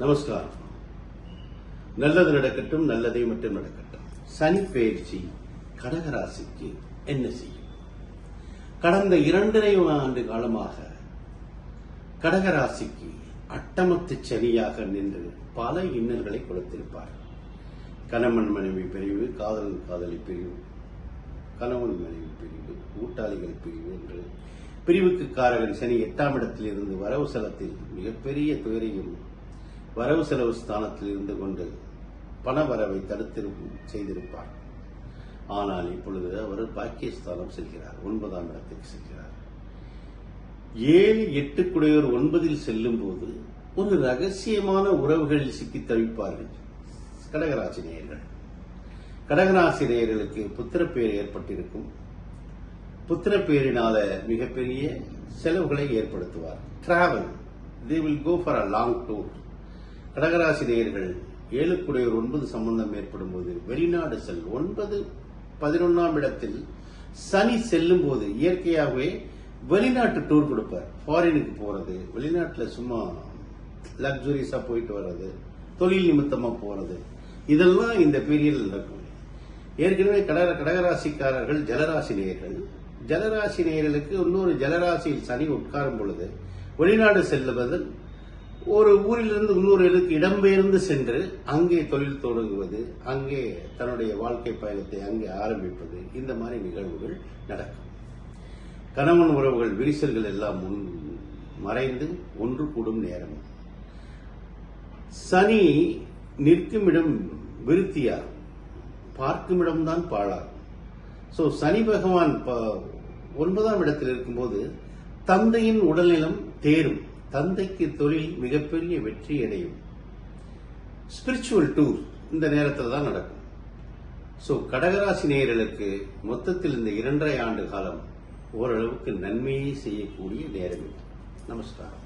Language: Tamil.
நமஸ்காரம். நல்லது நடக்கட்டும் நல்லதை மட்டும் நடக்கட்டும். சனி பயிற்சி கடகராசிக்கு என்ன செய்யும்? கடந்த இரண்டரை ஆண்டு காலமாக கடகராசிக்கு அட்டமத்து சனியாக நின்று பல இன்னல்களை கொடுத்திருப்பார். கணவன் மனைவி பிரிவு காதலன் காதலி பிரிவு கணவன் மனைவி பிரிவு கூட்டாளிகள் பிரிவு என்று பிரிவுக்கு காரகன் சனி எட்டாம் இடத்தில் இருந்து வரவு செலத்தில் மிகப்பெரிய துயரையும் வரவு செலவு ஸ்தானத்தில் இருந்து கொண்டு பண வரவை தடுத்திருக்கும் செய்திருப்பார். ஆனால் இப்பொழுது அவர் பாக்கியஸ்தானம் செல்கிறார் ஒன்பதாம் இடத்துக்கு செல்கிறார். ஏழு எட்டு குடையோர் ஒன்பதில் செல்லும் போது ஒரு ரகசியமான உறவுகளில் சிக்கி தவிப்பார்கள். கடகராசி நேயர்கள். கடகராசி நேயர்களுக்கு புத்திரப்பேர் ஏற்பட்டிருக்கும். புத்திரப்பேரினால மிகப்பெரிய செலவுகளை ஏற்படுத்துவார். Travel they will go for a long tour கடகராசி நேயர்கள் ஏழுக்குடையோர் ஒன்பது சம்பந்தம் ஏற்படும் போது வெளிநாடு செல் ஒன்பது பதினொன்னாம் இடத்தில் சனி செல்லும் போது இயற்கையாகவே வெளிநாட்டு டூர் கொடுப்பார். ஃபாரினுக்கு போறது வெளிநாட்டில் சும்மா லக்ஸுரியஸா போயிட்டு வர்றது தொழில் நிமித்தமா போறது இதெல்லாம் இந்த பீரியடில் நடக்கும். ஏற்கனவே கடக கடகராசிக்காரர்கள் ஜலராசி நேயர்கள் ஜலராசி நேயர்களுக்கு இன்னொரு ஜலராசியில் சனி உட்காரும் பொழுது வெளிநாடு செல்லுவது ஒரு ஊரிலிருந்து இன்னொரு இடத்துக்கு இடம்பெயர்ந்து சென்று அங்கே தொழில் தொடங்குவது அங்கே தன்னுடைய வாழ்க்கை பயணத்தை அங்கே ஆரம்பிப்பது இந்த மாதிரி நிகழ்வுகள் நடக்கும். கணவன் உறவுகள் விரிசல்கள் எல்லாம் முன் மறைந்து ஒன்று கூடும் நேரம். சனி நிற்கும் இடம் விருத்தியாகும். பார்க்கும் இடம்தான் பாழாகும். ஸோ சனி பகவான் ப- ஒன்பதாம் இடத்தில் இருக்கும்போது தந்தையின் உடல்நலம் தேரும். தந்தைக்கு தொழில் மிகப்பெரிய வெற்றி அடையும். ஸ்பிரிச்சுவல் டூர் இந்த நேரத்தில் தான் நடக்கும். ஸோ கடகராசி நேயர்களுக்கு மொத்தத்தில் இந்த இரண்டரை ஆண்டு காலம் ஓரளவுக்கு நன்மையை செய்யக்கூடிய நேரம் நமஸ்காரம்.